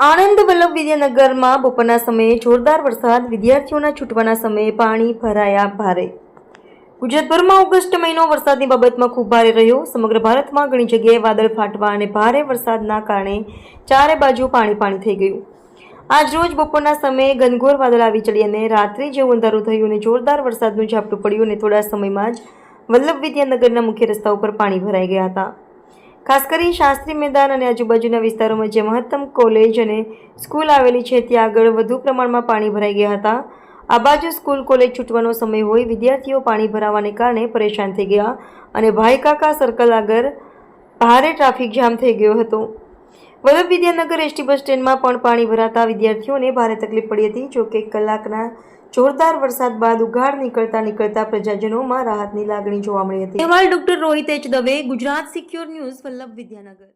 આણંદ વલ્લભ વિદ્યાનગરમાં બપોરના સમયે જોરદાર વરસાદ, વિદ્યાર્થીઓના છૂટવાના સમયે પાણી ભરાયા ભારે. ગુજરાતભરમાં ઓગસ્ટ મહિનો વરસાદની બાબતમાં ખૂબ ભારે રહ્યો. સમગ્ર ભારતમાં ઘણી જગ્યાએ વાદળ ફાટવા અને ભારે વરસાદના કારણે ચારે બાજુ પાણી પાણી થઈ ગયું. આજ રોજ બપોરના સમયે ઘનઘોર વાદળ આવી ચડી અને રાત્રિ જેવું અંધારું થયું અને જોરદાર વરસાદનું ઝાપટું પડ્યું અને થોડા સમયમાં જ વલ્લભ વિદ્યાનગરના મુખ્ય રસ્તા ઉપર પાણી ભરાઈ ગયા હતા. ખાસ કરી શાસ્ત્રી મેદાન અને આજુબાજુના વિસ્તારોમાં જે મહત્તમ કોલેજ અને સ્કૂલ આવેલી છે, ત્યાં આગળ વધુ પ્રમાણમાં પાણી ભરાઈ ગયા હતા. આ બાજુ સ્કૂલ કોલેજ છૂટવાનો સમય હોય, વિદ્યાર્થીઓ પાણી ભરાવાને કારણે પરેશાન થઈ ગયા અને ભાઈકાકા સર્કલ આગળ ભારે ટ્રાફિક જામ થઈ ગયો હતો. વલ્લભ વિદ્યાનગર એસટી બસ સ્ટેન્ડમાં પણ પાણી ભરાતા વિદ્યાર્થીઓને ભારે તકલીફ પડી હતી જો કે કલાકના જોરદાર વરસાદ બાદ ઉઘાડ નીકળતા નીકળતા પ્રજાજનોમાં રાહતની લાગણી જોવા મળી હતી. અહેવાલ doctor Rohit H Dave, Gujarat secure news, Vallabh Vidyanagar.